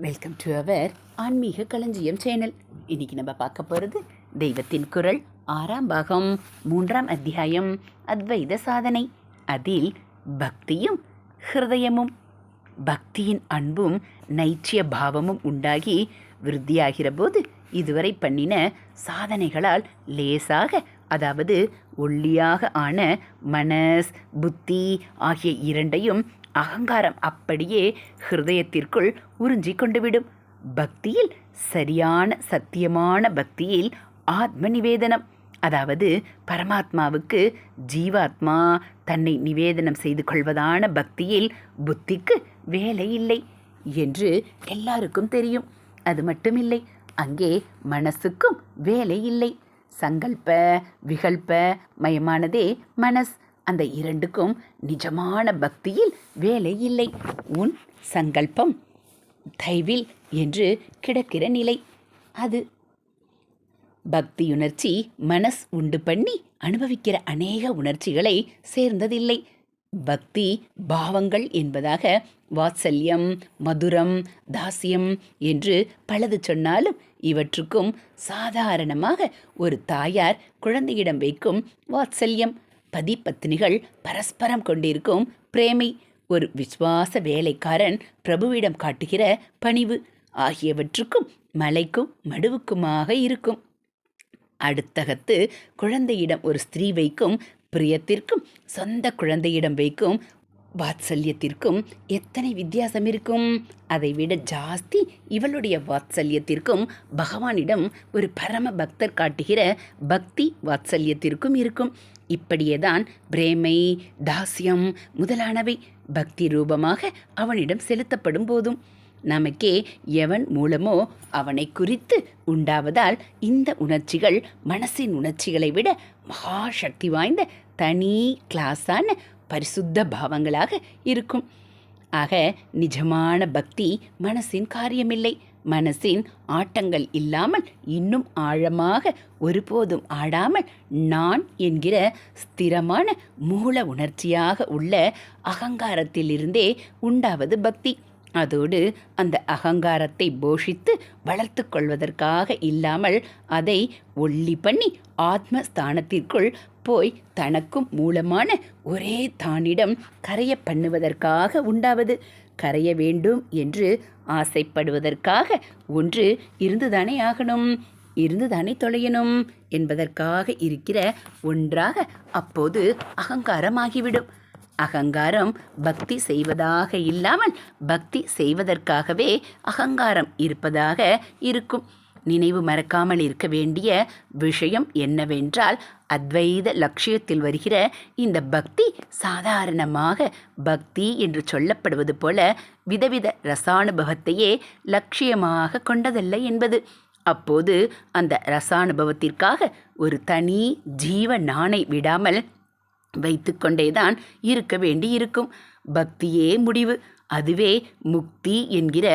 Welcome to our ஆன்மீக களஞ்சியம் channel. இன்னைக்கு நம்ம பார்க்க போகிறது தெய்வத்தின் குரல் ஆறாம் பாகம் மூன்றாம் அத்தியாயம் அத்வைத சாதனை. அதில் பக்தியும் ஹிருதயமும் பக்தியின் அன்பும் நைச்சிய பாவமும் உண்டாகி விருத்தியாகிற போது இதுவரை பண்ணின சாதனைகளால் லேசாக அதாவது ஒல்லியாக ஆன மனஸ் புத்தி ஆகிய இரண்டையும் அகங்காரம் அப்படியே ஹிருதயத்திற்குள் உறிஞ்சி கொண்டுவிடும். பக்தியில் சரியான சத்தியமான பக்தியில் ஆத்ம நிவேதனம் அதாவது பரமாத்மாவுக்கு ஜீவாத்மா தன்னை நிவேதனம் செய்து கொள்வதான பக்தியில் புத்திக்கு வேலை இல்லை என்று எல்லாருக்கும் தெரியும். அது மட்டுமில்லை அங்கே மனசுக்கும் வேலை இல்லை. சங்கல்ப விகல்ப மயமானதே மனஸ். அந்த இரண்டுக்கும் நிஜமான பக்தியில் வேலை இல்லை. உன் சங்கல்பம் தைவில் என்று கிடக்கிற நிலை அது. பக்தியுணர்ச்சி மனஸ் உண்டு பண்ணி அனுபவிக்கிற அநேக உணர்ச்சிகளை சேர்ந்ததில்லை. பக்தி பாவங்கள் என்பதாக வாத்சல்யம் மதுரம் தாசியம் என்று பலது சொன்னாலும் இவற்றுக்கும் சாதாரணமாக ஒரு தாயார் குழந்தையிடம் வைக்கும் வாத்சல்யம். பதி பத்தினிகள் பரஸ்பரம் கொண்டிருக்கும் பிரேமை ஒரு விசுவாச வேலைக்காரன் பிரபுவிடம் காட்டுகிற பணிவு ஆகியவற்றுக்கும் மலைக்கும் மடுவுக்குமாக இருக்கும். அடுத்தகத்து குழந்தையிடம் ஒரு ஸ்திரீ வைக்கும் பிரியத்திற்கும் சொந்த குழந்தையிடம் வைக்கும் வாத்சல்யத்திற்கும் எத்தனை வித்தியாசம் இருக்கும்? அதைவிட ஜாஸ்தி இவளுடைய வாத்சல்யத்திற்கும் பகவானிடம் ஒரு பரம பக்தர் காட்டுகிற பக்தி வாத்சல்யத்திற்கும் இருக்கும். இப்படியேதான் பிரேமை தாஸ்யம் முதலானவை பக்தி ரூபமாக அவனிடம் செலுத்தப்படும் போதும். நமக்கே எவன் மூலமோ அவனை குறித்து உண்டாவதால் இந்த உணர்ச்சிகள் மனசின் உணர்ச்சிகளை விட மகா சக்தி வாய்ந்த தனி கிளாஸான பரிசுத்த பாவங்களாக இருக்கும். ஆக நிஜமான பக்தி மனசின் காரியமில்லை. மனசின் ஆட்டங்கள் இல்லாமல் இன்னும் ஆழமாக ஒருபோதும் ஆடாமல் நான் என்கிற ஸ்திரமான மூல உணர்ச்சியாக உள்ள அகங்காரத்திலிருந்தே உண்டாவது பக்தி. அதோடு அந்த அகங்காரத்தை போஷித்து வளர்த்து கொள்வதற்காக இல்லாமல் அதை ஒல்லி பண்ணி ஆத்மஸ்தானத்திற்குள் போய் தனக்கும் மூலமான ஒரே தானிடம் கரைய பண்ணுவதற்காக உண்டாவது. கரைய வேண்டும் என்று ஆசைப்படுவதற்காக ஒன்று இருந்துதானே ஆகணும் இருந்துதானே தொலையணும் என்பதற்காக இருக்கிற ஒன்றாக அப்போது அகங்காரமாகிவிடும். அகங்காரம் பக்தி செய்வதாக இல்லாமல் பக்தி செய்வதற்காகவே அகங்காரம் இருப்பதாக இருக்கும். நினைவு மறக்காமல் இருக்க வேண்டிய விஷயம் என்னவென்றால் அத்வைத லட்சியத்தில் வருகிற இந்த பக்தி சாதாரணமாக பக்தி என்று சொல்லப்படுவது போல விதவித ரசானுபவத்தையே லட்சியமாக கொண்டதல்ல என்பது. அப்போது அந்த ரசானுபவத்திற்காக ஒரு தனி ஜீவ நாணை விடாமல் வைத்துக்கொண்டேதான் இருக்க வேண்டி இருக்கும் பக்தியே முடிவு. அதுவே முக்தி என்கிற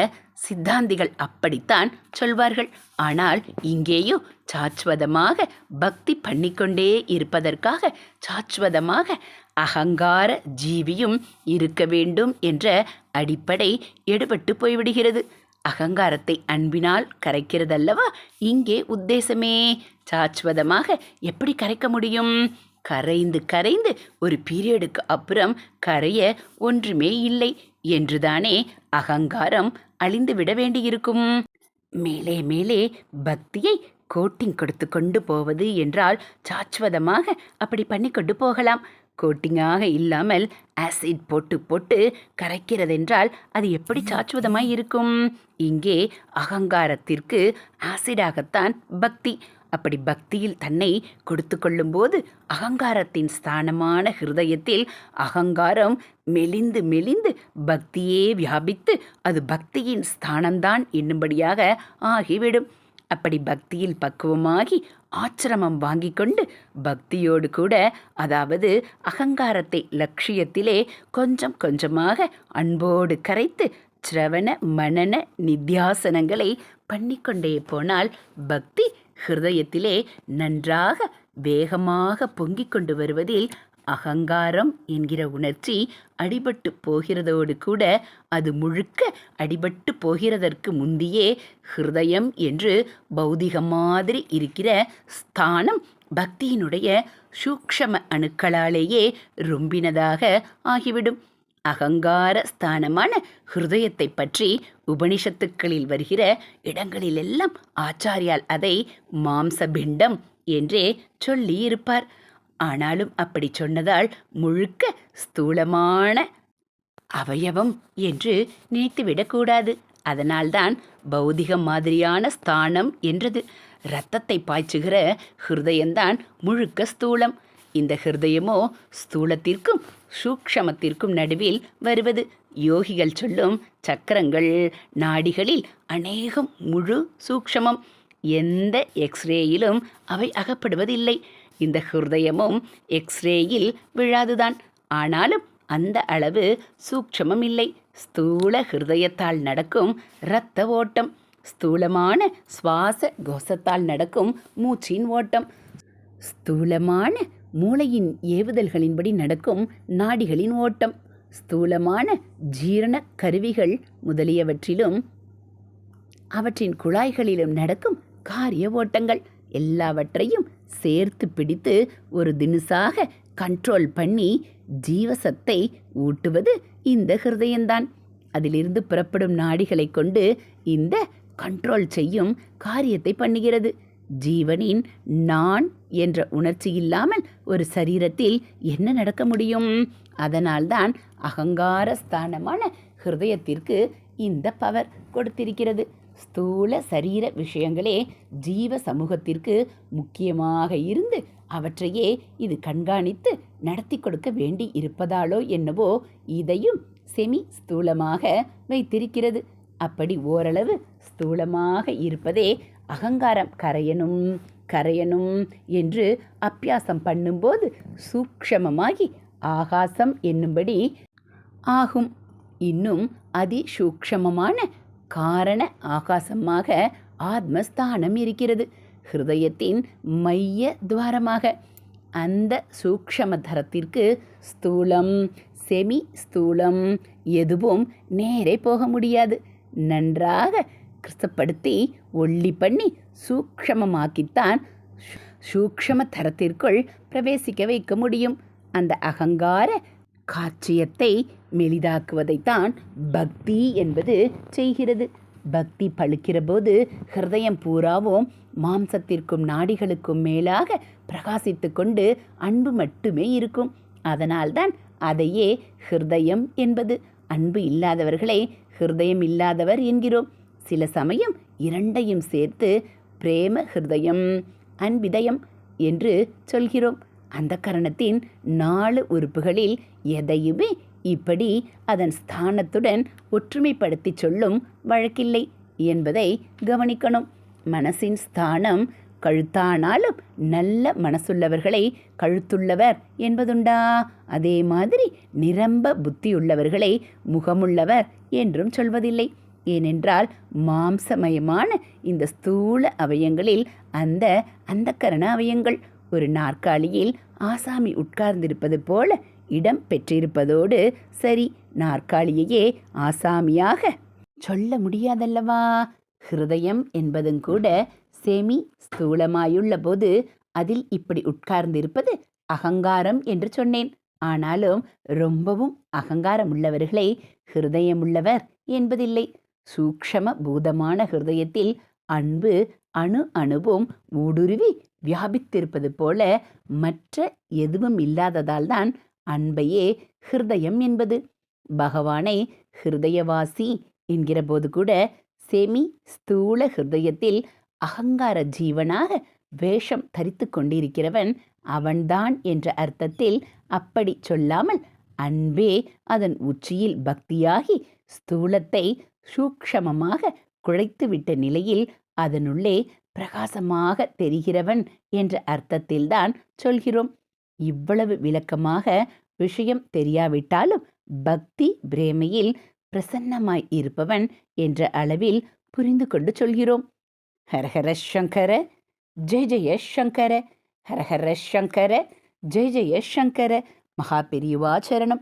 சித்தாந்திகள் அப்படித்தான் சொல்வார்கள். ஆனால் இங்கேயோ சாஸ்வதமாக பக்தி பண்ணிக்கொண்டே இருப்பதற்காக சாஸ்வதமாக அகங்கார ஜீவியும் இருக்க வேண்டும் என்ற அடிப்படை எடுபட்டு போய்விடுகிறது. அகங்காரத்தை அன்பினால் கரைக்கிறதல்லவா? இங்கே உத்தேசமே. சாஸ்வதமாக எப்படி கரைக்க முடியும்? கரைந்து கரைந்து ஒரு பீரியடுக்கு அப்புறம் கரைய ஒன்றுமே இல்லை. என்றுதானே அகங்காரம் அழிந்து விட வேண்டியிருக்கும். மேலே மேலே பக்தியை கோட்டிங் கொடுத்து கொண்டு போவது என்றால் சாஸ்வதமாக அப்படி பண்ணி கொண்டு போகலாம். கோட்டிங்காக இல்லாமல் ஆசிட் போட்டு போட்டு கரைக்கிறதென்றால் அது எப்படி சாச்சுவதமாய் இருக்கும்? இங்கே அகங்காரத்திற்கு ஆசிடாகத்தான் பக்தி. அப்படி பக்தியில் தன்னை கொடுத்து கொள்ளும்போது அகங்காரத்தின் ஸ்தானமான ஹிருதயத்தில் அகங்காரம் மெலிந்து மெலிந்து பக்தியே வியாபித்து அது பக்தியின் ஸ்தானம்தான் என்னும்படியாக ஆகிவிடும். அப்படி பக்தியில் பக்குவமாகி ஆச்சிரமம் வாங்கி கொண்டு பக்தியோடு கூட அதாவது அகங்காரத்தை லட்சியத்திலே கொஞ்சம் கொஞ்சமாக அன்போடு கரைத்து சிரவண மனன நித்தியாசனங்களை பண்ணிக்கொண்டே போனால் பக்தி ஹிருதயத்திலே நன்றாக வேகமாக பொங்கிக் கொண்டு வருவதில் அகங்காரம் என்கிற உணர்ச்சி அடிபட்டு போகிறதோடு கூட அது முழுக்க அடிபட்டு போகிறதற்கு முந்தியே ஹிருதயம் என்று பௌதிகம் மாதிரி இருக்கிற ஸ்தானம் பக்தியினுடைய சூக்ஷம அணுக்களாலேயே ரொம்பினதாக ஆகிவிடும். அகங்கார ஸ்தானமான ஹிருதயத்தை பற்றி உபனிஷத்துக்களில் வருகிற இடங்களிலெல்லாம் ஆச்சாரியால் அதை மாம்சபிண்டம் என்றே சொல்லியிருப்பார். ஆனாலும் அப்படி சொன்னதால் முழுக்க ஸ்தூலமான அவயவம் என்று நினைத்துவிடக்கூடாது. அதனால்தான் பௌதிகம் மாதிரியான ஸ்தானம் என்றது. இரத்தத்தை பாய்ச்சுகிற ஹிருதயம்தான் முழுக்க ஸ்தூலம். இந்த ஹிருதயமோ ஸ்தூலத்திற்கும் சூக்ஷமத்திற்கும் நடுவில் வருவது. யோகிகள் சொல்லும் சக்கரங்கள் நாடிகளில் அநேகம் முழு சூக்ஷமம். எந்த எக்ஸ்ரேயிலும் அவை அகப்படுவதில்லை. இந்த ஹிருதயமும் எக்ஸ்ரேயில் விழாதுதான். ஆனாலும் அந்த அளவு சூக்ஷமம் இல்லை ஸ்தூல ஹிருதயத்தால் நடக்கும் இரத்த ஓட்டம் ஸ்தூலமான சுவாச கோஷத்தால் நடக்கும் மூச்சின் ஓட்டம். ஸ்தூலமான மூளையின் ஏவுதல்களின்படி நடக்கும் நாடிகளின் ஓட்டம். ஸ்தூலமான ஜீரண கருவிகள் முதலியவற்றிலும் அவற்றின் குழாய்களிலும் நடக்கும் காரிய ஓட்டங்கள் எல்லாவற்றையும் சேர்த்து பிடித்து ஒரு தினுசாக கண்ட்ரோல் பண்ணி ஜீவசத்தை ஊட்டுவது இந்த ஹிருதயம்தான். அதிலிருந்து புறப்படும் நாடிகளை கொண்டு இந்த கண்ட்ரோல் செய்யும் காரியத்தை பண்ணுகிறது. ஜீவனின் நான் என்ற உணர்ச்சி இல்லாமல் ஒரு சரீரத்தில் என்ன நடக்க முடியும்? அதனால்தான் அகங்கார ஸ்தானமான ஹிருதயத்திற்கு இந்த பவர் கொடுத்திருக்கிறது. ஸ்தூல சரீர விஷயங்களே ஜீவ சமூகத்திற்கு முக்கியமாக இருந்து அவற்றையே இது கண்காணித்து நடத்தி கொடுக்க வேண்டி இருப்பதாலோ என்னவோ இதையும் செமி ஸ்தூலமாக வைத்திருக்கிறது. அப்படி ஓரளவு ஸ்தூலமாக இருப்பதே அகங்காரம் கரையணும் கரையணும் என்று அப்பியாசம் பண்ணும்போது சூக்ஷமமாகி ஆகாசம் என்னும்படி ஆகும். இன்னும் அதிசூக்ஷமமான காரண ஆகாசமாக ஆத்மஸ்தானம் இருக்கிறது. ஹிருதயத்தின் மைய துவாரமாக. அந்த சூக்ஷமதரத்திற்கு ஸ்தூலம் செமி ஸ்தூலம் எதுவும் நேரே போக முடியாது. நன்றாக கிறிஸ்தப்படுத்தி ஒல்லி பண்ணி சூக்ஷமமாக்கித்தான் சூக்ஷம தரத்திற்குள் பிரவேசிக்க வைக்க முடியும். அந்த அகங்கார காட்சியத்தை மெலிதாக்குவதைத்தான் பக்தி என்பது செய்கிறது. பக்தி பழுக்கிற போது ஹிருதயம் பூராவும் மாம்சத்திற்கும் நாடிகளுக்கும் மேலாக பிரகாசித்து கொண்டு அன்பு மட்டுமே இருக்கும். அதனால்தான் அதையே ஹிருதயம் என்பது. அன்பு இல்லாதவர்களை ஹிருதயம் இல்லாதவர் என்கிறோம். சில சமயம் இரண்டையும் சேர்த்து பிரேம ஹிருதயம் அன்பிதயம் என்று சொல்கிறோம். அந்த கரணத்தின் நாலு உறுப்புகளில் எதையுமே இப்படி அதன் ஸ்தானத்துடன் ஒற்றுமைப்படுத்தி சொல்லும் வழக்கில்லை என்பதை கவனிக்கணும். மனசின் ஸ்தானம் கழுத்தானாலும் நல்ல மனசுள்ளவர்களை கழுத்துள்ளவர் என்பதுண்டா? அதே மாதிரி நிரம்ப புத்தியுள்ளவர்களை முகமுள்ளவர் என்றும் சொல்வதில்லை. ஏனென்றால் மாம்சமயமான இந்த ஸ்தூல அவயங்களில் அந்த அந்தக்கரண அவயங்கள். ஒரு நாற்காலியில் ஆசாமி உட்கார்ந்திருப்பது போல இடம் பெற்றிருப்பதோடு சரி நாற்காலியையே ஆசாமியாக சொல்ல முடியாதல்லவா? ஹிருதயம் என்பதும் கூட செமி ஸ்தூலமாயுள்ள போது அதில் இப்படி உட்கார்ந்திருப்பது அகங்காரம் என்று சொன்னேன். ஆனாலும் ரொம்பவும் அகங்காரம் உள்ளவர்களை ஹிருதயமுள்ளவர் என்பதில்லை. சூக்ஷம பூதமான ஹிருதயத்தில் அன்பு அணு அணுவும் ஊடுருவி வியாபித்திருப்பது போல மற்ற எதுவும் இல்லாததால் தான் அன்பையே ஹிருதயம் என்பது. பகவானை ஹிருதயவாசி என்கிற போது கூட செமி ஸ்தூல ஹிருதயத்தில் அகங்கார ஜீவனாக வேஷம் தரித்து கொண்டிருக்கிறவன் அவன்தான் என்ற அர்த்தத்தில் அப்படி சொல்லாமல் அன்பே அதன் உச்சியில் பக்தியாகி ஸ்தூலத்தை சூக்ஷமமாக குழைத்துவிட்ட நிலையில் அதனுள்ளே பிரகாசமாக தெரிகிறவன் என்ற அர்த்தத்தில்தான் சொல்கிறோம். இவ்வளவு விளக்கமாக விஷயம் தெரியாவிட்டாலும் பக்தி பிரேமையில் பிரசன்னமாய் இருப்பவன் என்ற அளவில் புரிந்து கொண்டு சொல்கிறோம். ஹரஹர சங்கர ஜெய ஜெய சங்கர ஹரஹர சங்கர ஜெய ஜெய சங்கர மகா பெரியவாச்சரணம்